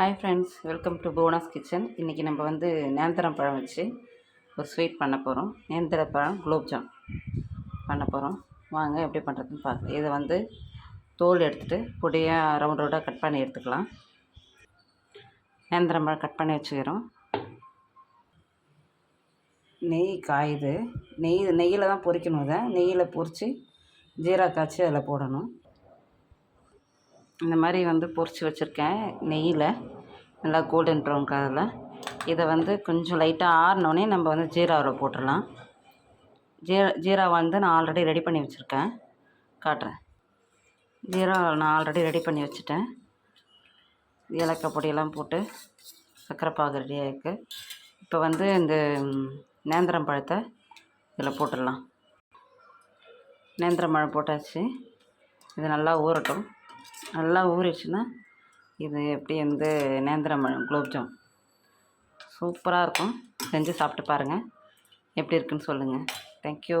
Hi friends welcome to bonus kitchen இன்றைக்கி நம்ம வந்து நேந்திரம் பழம் வச்சு ஒரு ஸ்வீட் பண்ண போகிறோம் நேந்திர பழம் குலோப்ஜாம் பண்ண போகிறோம் வாங்க எப்படி பண்ணுறதுன்னு பார்க்கலாம். இதை வந்து தோல் எடுத்துகிட்டு பொடியாக ரவுண்ட் ரவுண்டாக கட் பண்ணி எடுத்துக்கலாம். நேந்திரம் பழம் கட் பண்ணி வச்சுக்கிறோம். நெய் காயுது. நெய் நெய்யில் தான் பொரிக்கணும் இதை. நெய்யில் பொரித்து ஜீரா காய்ச்சி அதில் போடணும். இந்த மாதிரி வந்து பொரித்து வச்சுருக்கேன் நெய்யில். நல்லா கோல்டன் ப்ரௌன் கலரில். இதை வந்து கொஞ்சம் லைட்டாக ஆறினோடனே நம்ம வந்து ஜீராவில் போட்டுடலாம். ஜீரா ஜீரா வந்து நான் ஆல்ரெடி ரெடி பண்ணி வச்சுருக்கேன். காட்டுறேன். ஜீரா நான் ஆல்ரெடி ரெடி பண்ணி வச்சுட்டேன். ஏலக்காய் பொடியெல்லாம் போட்டு சர்க்கரை பாகு ரெடியாக இருக்குது இப்போ வந்து இந்த நேந்திரம் பழத்தை இதில் போட்டுடலாம். நேந்திரம் பழம் போட்டாச்சு. இது நல்லா ஊறட்டும். நல்லா ஊறிடுச்சுன்னா இது எப்படி வந்து நேந்திரம் குலோப்ஜாம். சூப்பராக இருக்கும். செஞ்சு சாப்பிட்டு பாருங்கள் எப்படி இருக்குன்னு சொல்லுங்கள் தேங்க்யூ